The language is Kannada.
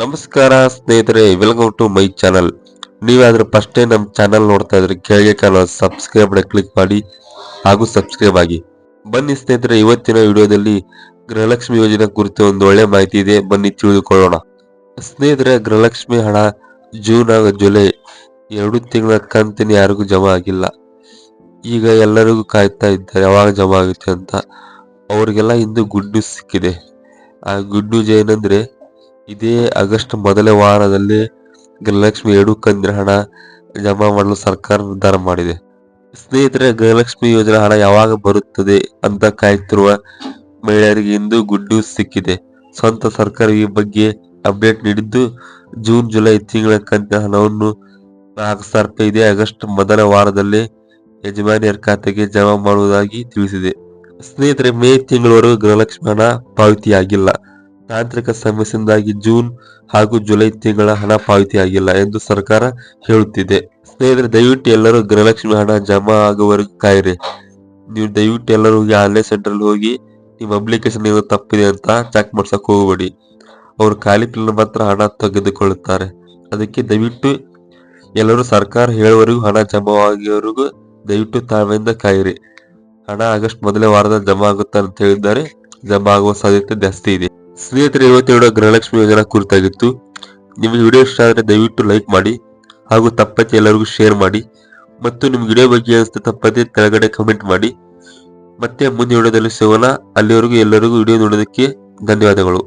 ನಮಸ್ಕಾರ ಸ್ನೇಹಿತರೆ ವೆಲ್ಕಮ್ ಟು ಮೈ ಚಾನಲ್ ನೀವಾದ್ರೂ ಫಸ್ಟ್ ಟೈಮ್ ನಮ್ಮ ಚಾನಲ್ ನೋಡ್ತಾ ಇದ್ರೆ ಕೆಳಗೆ ಕಾಣೋ ಸಬ್ಸ್ಕ್ರೈಬ್ ಕ್ಲಿಕ್ ಮಾಡಿ ಹಾಗೂ ಸಬ್ಸ್ಕ್ರೈಬ್ ಆಗಿ. ಬನ್ನಿ ಸ್ನೇಹಿತರೆ, ಇವತ್ತಿನ ವಿಡಿಯೋದಲ್ಲಿ ಗೃಹಲಕ್ಷ್ಮಿ ಯೋಜನೆ ಕುರಿತು ಒಂದು ಒಳ್ಳೆ ಮಾಹಿತಿ ಇದೆ, ಬನ್ನಿ ತಿಳಿದುಕೊಳ್ಳೋಣ. ಸ್ನೇಹಿತರೆ, ಗೃಹಲಕ್ಷ್ಮಿ ಹಣ ಜೂನ್ ಹಾಗೂ ಜುಲೈ ಎರಡು ತಿಂಗಳ ಕಂತಿನ ಯಾರಿಗೂ ಜಮಾ ಆಗಿಲ್ಲ. ಈಗ ಎಲ್ಲರಿಗೂ ಕಾಯ್ತಾ ಇದ್ದಾರೆ, ಯಾವಾಗ ಜಮಾ ಆಗುತ್ತೆ ಅಂತ. ಅವರಿಗೆಲ್ಲ ಇಂದು ಗುಡ್ ಸಿಕ್ಕಿದೆ. ಆ ಗುಡ್ ನ್ಯೂಸ್ ಏನಂದ್ರೆ ಇದೇ ಆಗಸ್ಟ್ ಮೊದಲ ವಾರದಲ್ಲಿ ಗೃಹಲಕ್ಷ್ಮಿ ಎರಡು ಕಂದಿನ ಹಣ ಜಮಾ ಮಾಡಲು ಸರ್ಕಾರ ನಿರ್ಧಾರ ಮಾಡಿದೆ. ಸ್ನೇಹಿತರೆ ಗೃಹಲಕ್ಷ್ಮಿ ಯೋಜನೆ ಹಣ ಯಾವಾಗ ಬರುತ್ತದೆ ಅಂತ ಕಾಯ್ತಿರುವ ಮಹಿಳೆಯರಿಗೆ ಇಂದು ಗುಡ್ ನ್ಯೂಸ್ ಸಿಕ್ಕಿದೆ. ಸ್ವಂತ ಸರ್ಕಾರ ಈ ಬಗ್ಗೆ ಅಪ್ಡೇಟ್ ನೀಡಿದ್ದು, ಜೂನ್, ಜುಲೈ ತಿಂಗಳ ಕಂತಿನ ಹಣವನ್ನು ನಾಲ್ಕು ಸಾವಿರ ಆಗಸ್ಟ್ ಮೊದಲ ವಾರದಲ್ಲಿ ಯಜಮಾನಿಯರ ಖಾತೆಗೆ ಜಮಾ ಮಾಡುವುದಾಗಿ ತಿಳಿಸಿದೆ. ಸ್ನೇಹಿತರೆ, ಮೇ ತಿಂಗಳವರೆಗೂ ಗೃಹಲಕ್ಷ್ಮಿ ಹಣ ಪಾವತಿಯಾಗಿಲ್ಲ. ತಾಂತ್ರಿಕ ಸಮಸ್ಯೆಯಿಂದಾಗಿ ಜೂನ್ ಹಾಗೂ ಜುಲೈ ತಿಂಗಳ ಹಣ ಪಾವತಿಯಾಗಿಲ್ಲ ಎಂದು ಸರ್ಕಾರ ಹೇಳುತ್ತಿದೆ. ಸ್ನೇಹಿತರೆ, ದಯವಿಟ್ಟು ಎಲ್ಲರೂ ಗೃಹಲಕ್ಷ್ಮಿ ಹಣ ಜಮಾ ಆಗುವವರೆಗೂ ಕಾಯಿರಿ. ನೀವು ದಯವಿಟ್ಟು ಎಲ್ಲರೂ ಹೋಗಿ ಆನ್ಲೈನ್ ಸೆಂಟರ್ ಹೋಗಿ ನಿಮ್ಮ ಅಪ್ಲಿಕೇಶನ್ ಏನೋ ತಪ್ಪಿದೆ ಅಂತ ಚೆಕ್ ಮಾಡ್ಸಕ್ ಹೋಗಬೇಡಿ. ಅವರು ಖಾಲಿ ಪಿಲ್ಲ ಮಾತ್ರ ಹಣ ತೆಗೆದುಕೊಳ್ಳುತ್ತಾರೆ. ಅದಕ್ಕೆ ದಯವಿಟ್ಟು ಎಲ್ಲರೂ ಸರ್ಕಾರ ಹೇಳುವವರೆಗೂ ಹಣ ಜಮಾ ಆಗುವವರೆಗೂ ದಯವಿಟ್ಟು ತಾಳ್ಮೆಯಿಂದ ಕಾಯಿರಿ. ಹಣ ಆಗಸ್ಟ್ ಮೊದಲೇ ವಾರದ ಜಮಾ ಆಗುತ್ತೆ ಅಂತ ಹೇಳಿದ್ದಾರೆ. ಜಮಾ ಆಗುವ ಸಾಧ್ಯತೆ ಜಾಸ್ತಿ ಇದೆ. ಸ್ನೇಹಿತರೆ ಇವತ್ತೇಳು ಗೃಹಲಕ್ಷ್ಮಿ ಯೋಜನಾ ಕುರಿತಾಗಿತ್ತು ನಿಮಗೆ ವಿಡಿಯೋ ಇಷ್ಟ ಆದರೆ ದಯವಿಟ್ಟು ಲೈಕ್ ಮಾಡಿ ಹಾಗೂ ತಪ್ಪತ್ತೆ ಎಲ್ಲರಿಗೂ ಶೇರ್ ಮಾಡಿ ಮತ್ತು ನಿಮ್ಗೆ ವಿಡಿಯೋ ಬಗ್ಗೆ ಅನಿಸ್ತಾ ತಪ್ಪತ್ತೆ ಕೆಳಗಡೆ ಕಮೆಂಟ್ ಮಾಡಿ. ಮತ್ತೆ ಮುಂದಿನ ವಿಡಿಯೋದಲ್ಲಿ ಸಿಗೋಣ. ಅಲ್ಲಿವರೆಗೂ ಎಲ್ಲರಿಗೂ ವಿಡಿಯೋ ನೋಡೋದಕ್ಕೆ ಧನ್ಯವಾದಗಳು.